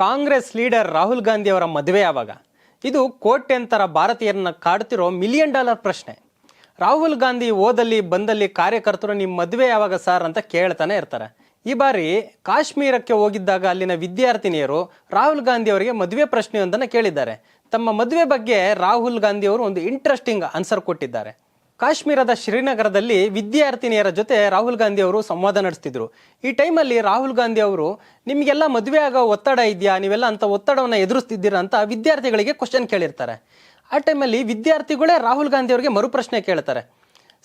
Congress leader Rahul Gandhi ಅವರ ಮದುವೆ ಯಾವಾಗ? ಇದು ಕೋಟ್ಯಂತರ ಭಾರತೀಯರನ್ನ ಕಾಡ್ತಿರೋ ಮಿಲಿಯನ್ ಡಾಲರ್ ಪ್ರಶ್ನೆ. ರಾಹುಲ್ ಗಾಂಧಿ ಓದಲ್ಲಿ ಬಂದಲ್ಲಿ ಕಾರ್ಯಕರ್ತರು ನಿಮ್ಮ ಮದುವೆ ಯಾವಾಗ ಸರ್ ಅಂತ ಕೇಳ್ತಾನೆ ಇರ್ತಾರೆ. ಈ ಬಾರಿ ಕಾಶ್ಮೀರಕ್ಕೆ ಹೋಗಿದ್ದಾಗ ಅಲ್ಲಿನ ವಿದ್ಯಾರ್ಥಿನಿಯರು ರಾಹುಲ್ ಗಾಂಧಿ ಅವರಿಗೆ ಮದುವೆ ಪ್ರಶ್ನೆಯೊಂದನ್ನು ಕೇಳಿದ್ದಾರೆ. ತಮ್ಮ ಮದುವೆ ಬಗ್ಗೆ ರಾಹುಲ್ ಗಾಂಧಿ ಅವರು ಒಂದು ಇಂಟ್ರೆಸ್ಟಿಂಗ್ ಆನ್ಸರ್ ಕೊಟ್ಟಿದ್ದಾರೆ. ಕಾಶ್ಮೀರದ ಶ್ರೀನಗರದಲ್ಲಿ ವಿದ್ಯಾರ್ಥಿನಿಯರ ಜೊತೆ ರಾಹುಲ್ ಗಾಂಧಿ ಅವರು ಸಂವಾದ ನಡೆಸ್ತಿದ್ರು. ಈ ಟೈಮಲ್ಲಿ ರಾಹುಲ್ ಗಾಂಧಿ ಅವರು, ನಿಮಗೆಲ್ಲ ಮದುವೆ ಆಗೋ ಒತ್ತಡ ಇದೆಯಾ? ನೀವೆಲ್ಲ ಅಂತ ಒತ್ತಡವನ್ನು ಎದುರಿಸ್ತಿದ್ದೀರಾ? ಅಂತ ವಿದ್ಯಾರ್ಥಿಗಳಿಗೆ ಕ್ವಶನ್ ಕೇಳಿರ್ತಾರೆ. ಆ ಟೈಮಲ್ಲಿ ವಿದ್ಯಾರ್ಥಿಗಳೇ ರಾಹುಲ್ ಗಾಂಧಿ ಅವರಿಗೆ ಮರುಪ್ರಶ್ನೆ ಕೇಳ್ತಾರೆ.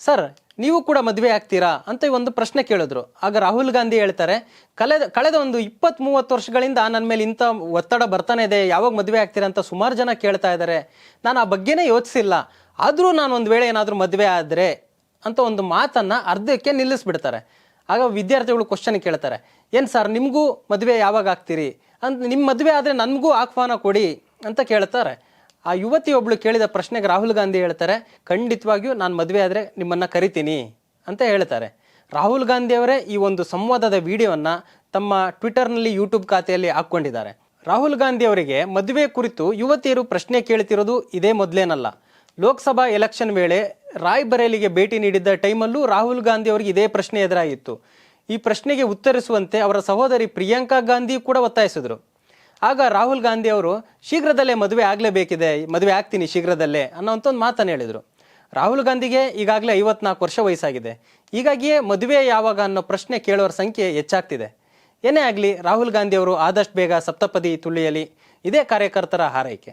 ಸರ್, ನೀವು ಕೂಡ ಮದುವೆ ಆಗ್ತೀರಾ? ಅಂತ ಒಂದು ಪ್ರಶ್ನೆ ಕೇಳಿದ್ರು. ಆಗ ರಾಹುಲ್ ಗಾಂಧಿ ಹೇಳ್ತಾರೆ, ಕಳೆದ ಕಳೆದ ಒಂದು ಇಪ್ಪತ್ತ್ ಮೂವತ್ತು ವರ್ಷಗಳಿಂದ ನನ್ನ ಮೇಲೆ ಇಂಥ ಒತ್ತಡ ಬರ್ತಾನೆ ಇದೆ. ಯಾವಾಗ ಮದುವೆ ಆಗ್ತೀರಾ? ಅಂತ ಸುಮಾರು ಜನ ಕೇಳ್ತಾ ಇದ್ದಾರೆ ನಾನು ಆ ಬಗ್ಗೆನೇ ಯೋಚಿಸಿಲ್ಲ. ಆದರೂ ನಾನು ಒಂದು ವೇಳೆ ಏನಾದರೂ ಮದುವೆ ಆದರೆ ಅಂತ ಒಂದು ಮಾತನ್ನು ಅರ್ಧಕ್ಕೆ ನಿಲ್ಲಿಸ್ಬಿಡ್ತಾರೆ. ಆಗ ವಿದ್ಯಾರ್ಥಿಗಳು ಕ್ವಶನ್ ಕೇಳ್ತಾರೆ. ಏನು ಸರ್ ನಿಮಗೂ ಮದುವೆ ಯಾವಾಗ ಆಗ್ತೀರಿ? ಅಂತ ನಿಮ್ಮ ಮದುವೆ ಆದರೆ ನನಗೂ ಆಹ್ವಾನ ಕೊಡಿ ಅಂತ ಕೇಳ್ತಾರೆ. ಆ ಯುವತಿಯೊಬ್ಬಳು ಕೇಳಿದ ಪ್ರಶ್ನೆಗೆ ರಾಹುಲ್ ಗಾಂಧಿ ಹೇಳ್ತಾರೆ, ಖಂಡಿತವಾಗಿಯೂ ನಾನು ಮದುವೆ ಆದರೆ ನಿಮ್ಮನ್ನು ಕರಿತೀನಿ ಅಂತ ಹೇಳ್ತಾರೆ. ರಾಹುಲ್ ಗಾಂಧಿಯವರೇ ಈ ಒಂದು ಸಂವಾದದ ವಿಡಿಯೋವನ್ನು ತಮ್ಮ ಟ್ವಿಟರ್ನಲ್ಲಿ, ಯೂಟ್ಯೂಬ್ ಖಾತೆಯಲ್ಲಿ ಹಾಕ್ಕೊಂಡಿದ್ದಾರೆ. ರಾಹುಲ್ ಗಾಂಧಿ ಅವರಿಗೆ ಮದುವೆ ಕುರಿತು ಯುವತಿಯರು ಪ್ರಶ್ನೆ ಕೇಳ್ತಿರೋದು ಇದೇ ಮೊದಲೇನಲ್ಲ. ಲೋಕಸಭಾ ಎಲೆಕ್ಷನ್ ವೇಳೆ ರಾಯ್ಬರೇಲಿಗೆ ಭೇಟಿ ನೀಡಿದ್ದ ಟೈಮಲ್ಲೂ ರಾಹುಲ್ ಗಾಂಧಿ ಅವರಿಗೆ ಇದೇ ಪ್ರಶ್ನೆ ಎದುರಾಗಿತ್ತು. ಈ ಪ್ರಶ್ನೆಗೆ ಉತ್ತರಿಸುವಂತೆ ಅವರ ಸಹೋದರಿ ಪ್ರಿಯಾಂಕಾ ಗಾಂಧಿ ಕೂಡ ಒತ್ತಾಯಿಸಿದರು. ಆಗ ರಾಹುಲ್ ಗಾಂಧಿ ಅವರು, ಶೀಘ್ರದಲ್ಲೇ ಮದುವೆ ಆಗಲೇಬೇಕಿದೆ, ಮದುವೆ ಆಗ್ತೀನಿ ಶೀಘ್ರದಲ್ಲೇ ಅನ್ನೋಂಥ ಒಂದು ಮಾತನ್ನು ಹೇಳಿದರು. ರಾಹುಲ್ ಗಾಂಧಿಗೆ ಈಗಾಗಲೇ ಐವತ್ನಾಲ್ಕು ವರ್ಷ ವಯಸ್ಸಾಗಿದೆ. ಹೀಗಾಗಿಯೇ ಮದುವೆ ಯಾವಾಗ ಅನ್ನೋ ಪ್ರಶ್ನೆ ಕೇಳೋರ ಸಂಖ್ಯೆ ಹೆಚ್ಚಾಗ್ತಿದೆ. ಏನೇ ಆಗಲಿ, ರಾಹುಲ್ ಗಾಂಧಿ ಅವರು ಆದಷ್ಟು ಬೇಗ ಸಪ್ತಪದಿ ತುಳಿಯಲಿ. ಇದೇ ಕಾರ್ಯಕರ್ತರ ಹಾರೈಕೆ.